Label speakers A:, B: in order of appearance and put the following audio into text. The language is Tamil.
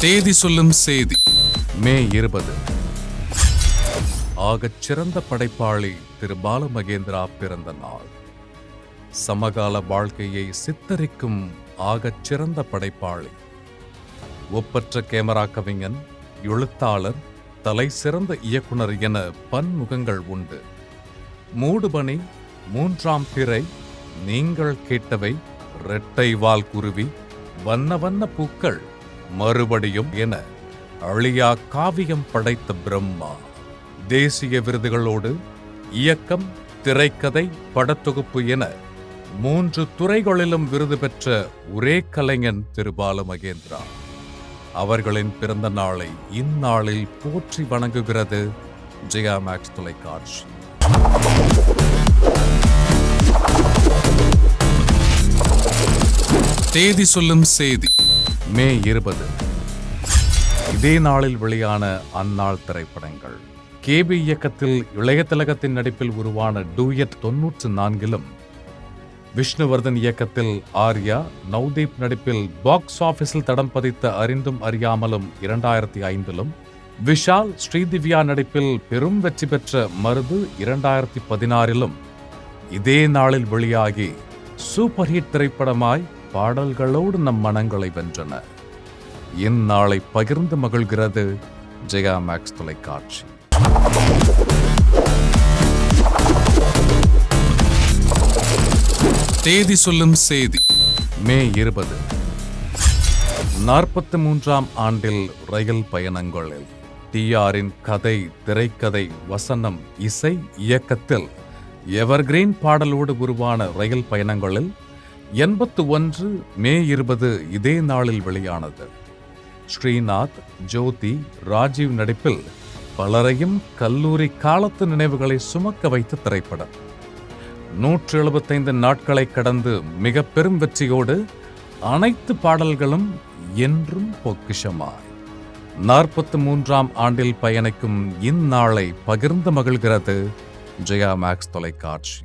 A: தேதி சொல்லும் செய்தி. மே இருபது. ஆகச் சிறந்த படைப்பாளி திரு பாலமகேந்திரா பிறந்த நாள். சமகால வாழ்க்கையை சித்தரிக்கும் ஆகச் சிறந்த படைப்பாளி. ஒப்பற்ற கேமரா கவிஞன் எழுத்தாளர் தலை சிறந்த இயக்குனர் என பன்முகங்கள் உண்டு. மூடுபனி மூன்றாம் பிறை நீங்கள் கேட்டவை இரட்டை வால் குருவி வண்ண வண்ண பூக்கள். மறுபடியும் என அழியா காவியம் படைத்த பிரம்மா தேசிய விருதுகளோடு இயக்கம் திரைக்கதை படத்தொகுப்பு என மூன்று துறைகளிலும் விருது பெற்ற ஒரே கலைஞன் திரு மகேந்திரா அவர்களின் பிறந்த நாளை இந்நாளில் போற்றி வணங்குகிறது ஜெயா மேக்ஸ் தொலைக்காட்சி. தேதி சொல்லும் செய்தி. மே இருபது. இதே நாளில் வெளியான அந்நாள் திரைப்படங்கள். கேபி இயக்கத்தில் இளைய திலகத்தின் நடிப்பில் உருவான டூயட் தொன்னூற்று நான்கிலும். விஷ்ணுவர்தன் இயக்கத்தில் ஆர்யா நவ்தீப் நடிப்பில் பாக்ஸ் ஆபீஸில் தடம் பதித்த அறிந்தும் அறியாமலும் இரண்டாயிரத்தி ஐந்திலும். விஷால் ஸ்ரீதிவ்யா நடிப்பில் பெரும் வெற்றி பெற்ற மருது இரண்டாயிரத்தி பதினாறிலும். இதே நாளில் வெளியாகி சூப்பர் ஹிட் திரைப்படமாய் பாடல்களோடு நம் மனங்களை வென்றன. இந்நாளை பகிர்ந்து மகிழ்கிறது ஜெயா மேக்ஸ் தொலைக்காட்சி. தேதி சொல்லும் செய்தி. மே இருபது. நாற்பத்தி மூன்றாம் ஆண்டில் ரயில் பயணங்களில் டிஆரின் கதை திரைக்கதை வசனம் இசை இயக்கத்தில் எவர்கிரீன் பாடலோடு உருவான ரயில் பயணங்களில் எண்பத்து ஒன்று மே இருபது இதே நாளில் வெளியானது. ஸ்ரீநாத் ஜோதி ராஜீவ் நடிப்பில் பலரையும் கல்லூரி காலத்து நினைவுகளை சுமக்க வைத்த திரைப்படம். நூற்று எழுபத்தைந்து நாட்களை கடந்து மிக பெரும் வெற்றியோடு அனைத்து பாடல்களும் என்றும் பொக்கிஷமாய். நாற்பத்து மூன்றாம் ஆண்டில் பயணிக்கும் இந்நாளை பகிர்ந்து மகிழ்கிறது ஜெயா மேக்ஸ் தொலைக்காட்சி.